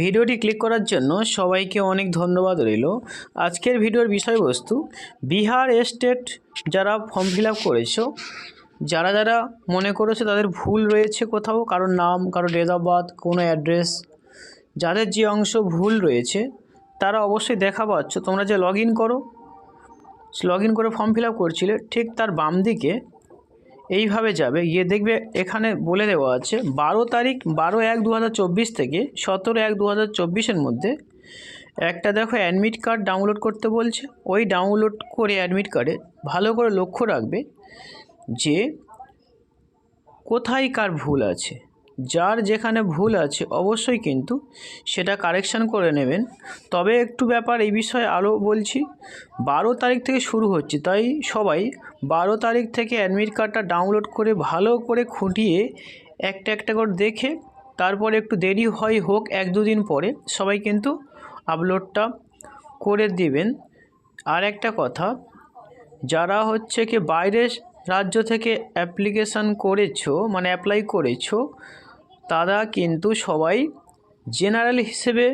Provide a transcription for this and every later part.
ভিডিওটি ক্লিক করার জন্য সবাইকে অনেক ধন্যবাদ রইল। আজকের ভিডিওর বিষয়বস্তু, বিহার স্টেট যারা ফর্ম ফিল আপ করেছ, যারা যারা মনে করেছ তাদের ভুল রয়েছে কোথাও, কারোর নাম কারও ডেট অফ বার্থ কোনো অ্যাড্রেস যাদের যে অংশ ভুল রয়েছে, তারা অবশ্যই দেখা পাচ্ছ। তোমরা যে লগ করো লগ করে ফর্ম ফিল আপ করছিলে, ঠিক তার বাম দিকে এইভাবে যাবে। গিয়ে দেখবে এখানে বলে দেওয়া আছে, বারো তারিখ, বারো এক দু থেকে সতেরো এক দু হাজার মধ্যে একটা দেখো অ্যাডমিট কার্ড ডাউনলোড করতে বলছে। ওই ডাউনলোড করে অ্যাডমিট কার্ডে ভালো করে লক্ষ্য রাখবে যে কোথায় কার ভুল আছে। যার যেখানে ভুল আছে অবশ্যই কিন্তু সেটা কারেকশান করে নেবেন। তবে একটু ব্যাপার, এই বিষয়ে আরও বলছি, বারো তারিখ থেকে শুরু হচ্ছে, তাই সবাই বারো তারিখ থেকে অ্যাডমিট কার্ডটা ডাউনলোড করে ভালো করে খুঁটিয়ে একটা একটা করে দেখে, তারপরে একটু দেরি হয় হোক এক দুদিন পরে সবাই কিন্তু আপলোডটা করে দিবেন। আর একটা কথা, যারা হচ্ছে কি বাইরের রাজ্য থেকে অ্যাপ্লিকেশান করেছ মানে অ্যাপ্লাই করেছ তারা কিন্তু সবাই জেনারেল হিসেবে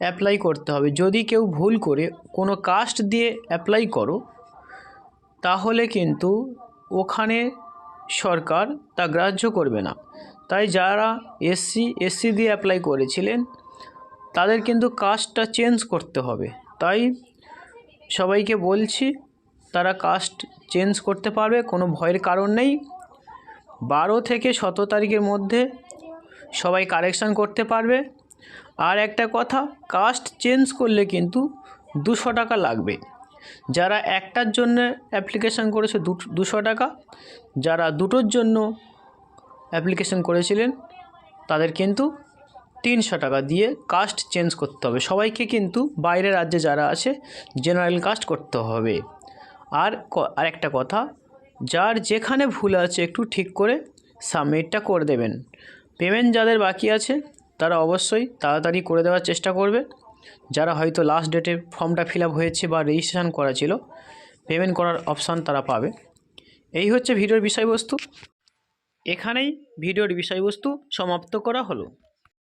অ্যাপ্লাই করতে হবে। যদি কেউ ভুল করে, কোনো কাস্ট দিয়ে অ্যাপ্লাই করো, তাহলে কিন্তু ওখানে সরকার তা গ্রাহ্য করবে না। তাই যারা এসসি এসসি দিয়ে অ্যাপ্লাই করেছিলেন, তাদের কিন্তু কাস্টটা চেঞ্জ করতে হবে। তাই সবাইকে বলছি, তারা কাস্ট চেঞ্জ করতে পারবে, কোনো ভয়ের কারণ নেই। বারো থেকে সতেরো তারিখের মধ্যে সবাই কারেকশান করতে পারবে। আর একটা কথা কাস্ট চেঞ্জ করলে কিন্তু দুশো টাকা লাগবে। যারা একটার জন্য অ্যাপ্লিকেশান করেছে দুশো টাকা, যারা দুটোর জন্য অ্যাপ্লিকেশান করেছিলেন, তাদের কিন্তু তিনশো টাকা দিয়ে কাস্ট চেঞ্জ করতে হবে। সবাইকে কিন্তু বাইরের রাজ্যে যারা আছে জেনারেল কাস্ট করতে হবে। আর আর একটা কথা, যার যেখানে ভুল আছে, একটু ঠিক করে সাবমিটটা করে দেবেন। পেমেন্ট যাদের বাকি আছে, তারা অবশ্যই তাড়াতাড়ি করে দেওয়ার চেষ্টা করবে। যারা হয়তো লাস্ট ডেটে ফর্মটা ফিল হয়েছে বা রেজিস্ট্রেশন করা ছিল পেমেন্ট করার অপশান তারা পাবে। এই হচ্ছে ভিডিওর বিষয়বস্তু। এখানেই ভিডিওর বিষয়বস্তু সমাপ্ত করা হলো।